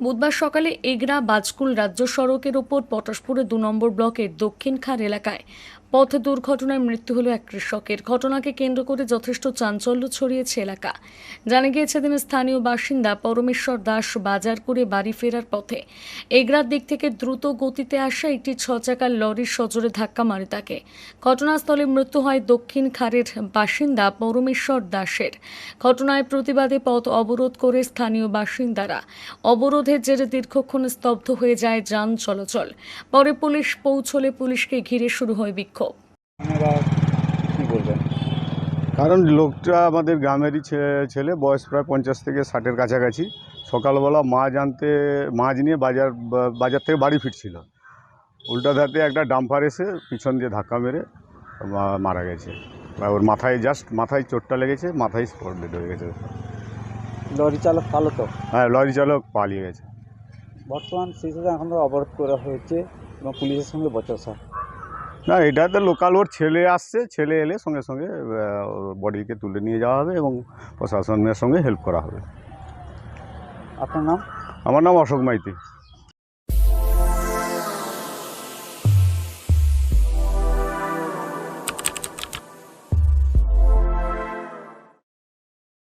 বুধবার সকালে এগরা বাজকুল রাজ্য সড়কের ওপর পটাশপুরের দু নম্বর ব্লকের দক্ষিণ দক্ষিণখার এলাকায় পথ দুর্ঘটনায় মৃত্যু হলো এক কৃষকের। ঘটনাকে কেন্দ্র করে যথেষ্ট চাঞ্চল্য ছড়িয়েছে এলাকা। জানা গিয়েছে দিনে স্থানীয় বাসিন্দা পরমেশ্বর দাস বাজার করে বাড়ি ফেরার পথে। এগরার দিক থেকে দ্রুত গতিতে আসা একটি ছ চাকার লরির সজোরে ধাক্কা মারে তাকে। ঘটনাস্থলে মৃত্যু হয় দক্ষিণ খারের বাসিন্দা পরমেশ্বর দাসের। ঘটনায় প্রতিবাদে পথ অবরোধ করে স্থানীয় বাসিন্দারা। অবরোধের জেরে দীর্ঘক্ষণ স্তব্ধ হয়ে যায় যান চলাচল। পরে পুলিশ পৌঁছলে পুলিশকে ঘিরে শুরু হয় বিক্ষোভ। আপনারা কী বলবেন? কারণ লোকটা আমাদের গ্রামেরই ছেলে বয়স প্রায় পঞ্চাশ থেকে ষাটের কাছাকাছি। সকালবেলা মাছ আনতে মাছ নিয়ে বাজার বাজার থেকে বাড়ি ফিরছিল। উল্টা ধাতে একটা ডাম্পার এসে পিছন দিয়ে ধাক্কা মেরে মারা গেছে। ওর মাথায় জাস্ট মাথায় চোটটা লেগেছে মাথায় স্পট ডেড হয়ে গেছে। লরি চালক ভালো তো? হ্যাঁ লরি চালক পালিয়ে গেছে। বর্তমান সিচুয়েশন এখন অবরোধ করা হয়েছে এবং পুলিশের সঙ্গে বচসা। না এটা তো লোকাল ওর ছেলে আসছে ছেলে এলে সঙ্গে সঙ্গে বডিকে তুলে নিয়ে যাওয়া হবে এবং প্রশাসনের সঙ্গে হেল্প করা হবে। আপনার নাম? আমার নাম অশোক মাইতি।